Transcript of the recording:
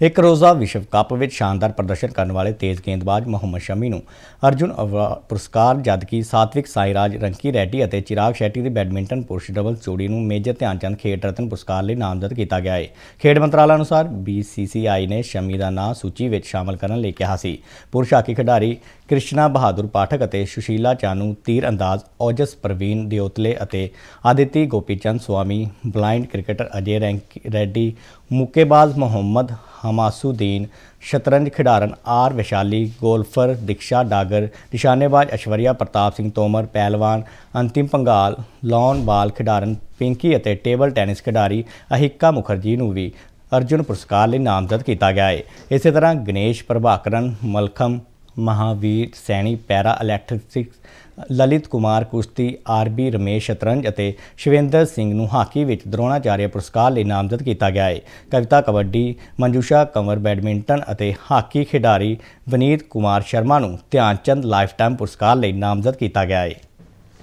ਇੱਕ ਰੋਜ਼ਾ ਵਿਸ਼ਵ ਕੱਪ ਵਿੱਚ ਸ਼ਾਨਦਾਰ ਪ੍ਰਦਰਸ਼ਨ ਕਰਨ ਵਾਲੇ ਤੇਜ਼ ਗੇਂਦਬਾਜ਼ ਮੁਹੰਮਦ ਸ਼ਮੀ ਨੂੰ ਅਰਜੁਨ ਅਵਾਰਡ ਪੁਰਸਕਾਰ ਜਦਕਿ ਸਾਤਵਿਕ ਸਾਈਰਾਜ ਰੰਕੀ ਰੈਡੀ ਅਤੇ ਚਿਰਾਗ ਸ਼ੈਟੀ ਦੀ ਬੈਡਮਿੰਟਨ ਪੁਰਸ਼ ਡਬਲ ਜੋੜੀ ਨੂੰ ਮੇਜਰ ਧਿਆਨਚੰਦ ਖੇਡ ਰਤਨ ਪੁਰਸਕਾਰ ਲਈ ਨਾਮਜ਼ਦ ਕੀਤਾ ਗਿਆ ਹੈ ਖੇਡ ਮੰਤਰਾਲਾ ਅਨੁਸਾਰ BCCI ਨੇ ਸ਼ਮੀ ਦਾ ਨਾਂ ਸੂਚੀ ਵਿੱਚ ਸ਼ਾਮਲ ਕਰਨ ਲਈ ਕਿਹਾ ਸੀ। ਪੁਰਸ਼ ਹਾਕੀ ਖਿਡਾਰੀ ਕ੍ਰਿਸ਼ਨਾ ਬਹਾਦਰ ਪਾਠਕ ਅਤੇ ਸੁਸ਼ੀਲਾ ਚਾਨੂ ਤੀਰ ਅੰਦਾਜ਼ ਔਜਸ ਪ੍ਰਵੀਨ ਦਿਓਤਲੇ ਅਤੇ ਆਦਿਤੀ ਗੋਪੀਚੰਦ ਸਵਾਮੀ ਬਲਾਈਂਡ ਕ੍ਰਿਕਟਰ ਅਜੇ ਰੈਂਕ, ਰੈਡੀ ਮੁੱਕੇਬਾਜ਼ ਮੁਹੰਮਦ ਹਮਾਸੂਦੀਨ ਸ਼ਤਰੰਜ ਖਿਡਾਰਨ ਆਰ ਵਿਸ਼ਾਲੀ, ਗੋਲਫਰ ਦਿਕਸ਼ਾ ਡਾਗਰ, ਨਿਸ਼ਾਨੇਬਾਜ਼ ਐਸ਼ਵਰਿਆ ਪ੍ਰਤਾਪ ਸਿੰਘ ਤੋਮਰ, ਪਹਿਲਵਾਨ ਅੰਤਿਮ ਪੰਗਾਲ, ਲੌਨ ਬਾਲ ਖਿਡਾਰਨ, ਪਿੰਕੀ ਅਤੇ ਟੇਬਲ ਟੈਨਿਸ ਖਿਡਾਰੀ ਅਹਿਕਾ ਮੁਖਰਜੀ ਨੂੰ ਵੀ ਅਰਜੁਨ ਪੁਰਸਕਾਰ ਲਈ ਨਾਮਜ਼ਦ ਕੀਤਾ ਗਿਆ ਹੈ ਇਸੇ ਤਰ੍ਹਾਂ ਗਣੇਸ਼ ਪ੍ਰਭਾਕਰਨ ਮਲਖਮ ਮਹਾਵੀਰ ਸੈਣੀ ਪੈਰਾ ਇਲੈਕਟ੍ਰਿਕਸ, ਲਲਿਤ ਕੁਮਾਰ ਕੁਸ਼ਤੀ ਆਰਬੀ ਰਮੇਸ਼ ਸ਼ਤਰੰਜ ਅਤੇ ਸ਼ਿਵੇਂਦਰ ਸਿੰਘ ਨੂੰ ਹਾਕੀ ਵਿੱਚ ਦਰੋਣਾਚਾਰਿਆ ਪੁਰਸਕਾਰ ਲਈ ਨਾਮਜ਼ਦ ਕੀਤਾ ਗਿਆ ਹੈ ਕਵਿਤਾ ਕਬੱਡੀ, ਮੰਜੂਸ਼ਾ ਕੰਵਰ ਬੈਡਮਿੰਟਨ ਅਤੇ ਹਾਕੀ ਖਿਡਾਰੀ ਵਨੀਤ ਕੁਮਾਰ ਸ਼ਰਮਾ ਨੂੰ ਧਿਆਨਚੰਦ ਲਾਈਫਟਾਈਮ ਪੁਰਸਕਾਰ ਲਈ ਨਾਮਜ਼ਦ ਕੀਤਾ ਗਿਆ ਹੈ